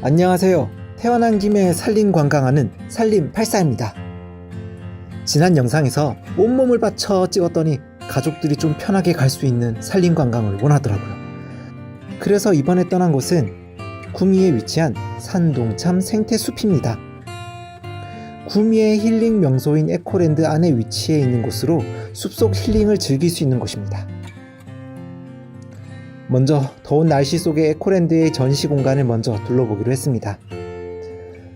안녕하세요. 태어난 김에 산림 관광하는 산림 84입니다. 지난 영상에서 온몸을 바쳐 찍었더니 가족들이 좀 편하게 갈 수 있는 산림 관광을 원하더라고요. 그래서 이번에 떠난 곳은 구미에 위치한 산동참 생태숲입니다. 구미의 힐링 명소인 에코랜드 안에 위치해 있는 곳으로 숲속 힐링을 즐길 수 있는 곳입니다. 먼저 더운 날씨 속의 에코랜드의 전시 공간을 먼저 둘러보기로 했습니다.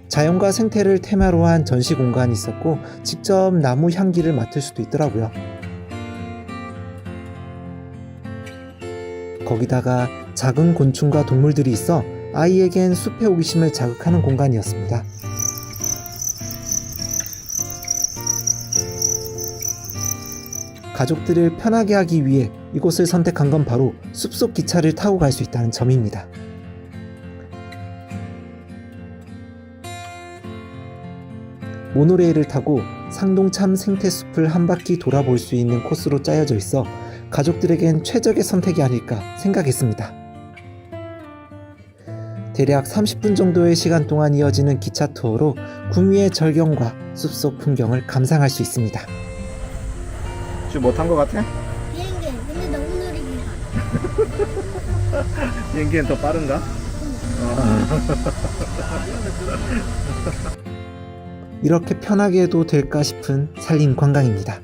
자연과 생태를 테마로 한 전시 공간이 있었고 직접 나무 향기를 맡을 수도 있더라고요. 거기다가 작은 곤충과 동물들이 있어 아이에겐 숲의 호기심을 자극하는 공간이었습니다. 가족들을 편하게 하기 위해 이곳을 선택한 건 바로 숲속 기차를 타고 갈 수 있다는 점입니다. 모노레일을 타고 상동참 생태숲을 한 바퀴 돌아볼 수 있는 코스로 짜여져 있어 가족들에겐 최적의 선택이 아닐까 생각했습니다. 대략 30분 정도의 시간 동안 이어지는 기차 투어로 구미의 절경과 숲속 풍경을 감상할 수 있습니다. 지금 못한 거 같아? 가. 비행기는 더 빠른가? 이렇게 편하게 해도 될까 싶은 산림 관광입니다.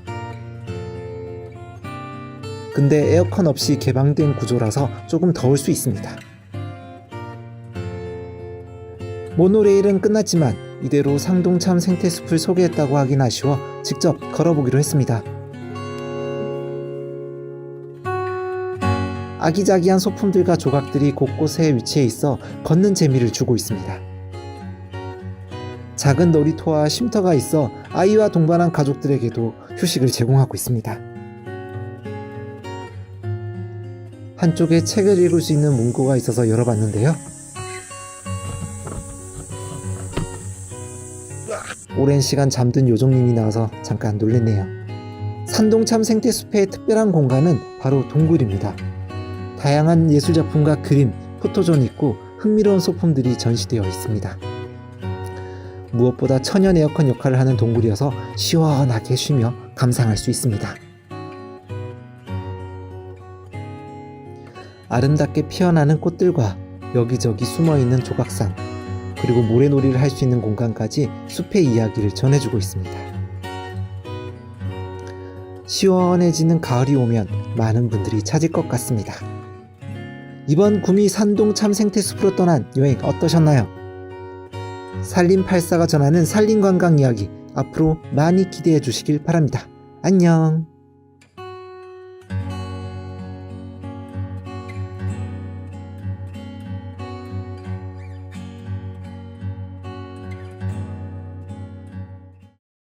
근데 에어컨 없이 개방된 구조라서 조금 더울 수 있습니다. 모노레일은 끝났지만 이대로 상동참 생태숲을 소개했다고 하긴 아쉬워 직접 걸어보기로 했습니다. 아기자기한 소품들과 조각들이 곳곳에 위치해 있어 걷는 재미를 주고 있습니다. 작은 놀이터와 쉼터가 있어 아이와 동반한 가족들에게도 휴식을 제공하고 있습니다. 한쪽에 책을 읽을 수 있는 문구가 있어서 열어봤는데요. 오랜 시간 잠든 요정님이 나와서 잠깐 놀랬네요. 산동참 생태숲의 특별한 공간은 바로 동굴입니다. 다양한 예술 작품과 그림, 포토존이 있고 흥미로운 소품들이 전시되어 있습니다. 무엇보다 천연 에어컨 역할을 하는 동굴이어서 시원하게 쉬며 감상할 수 있습니다. 아름답게 피어나는 꽃들과 여기저기 숨어 있는 조각상, 그리고 모래놀이를 할 수 있는 공간까지 숲의 이야기를 전해주고 있습니다. 시원해지는 가을이 오면 많은 분들이 찾을 것 같습니다. 이번 구미 산동 참생태숲으로 떠난 여행 어떠셨나요? 산림84가 전하는 산림관광 이야기 앞으로 많이 기대해 주시길 바랍니다. 안녕!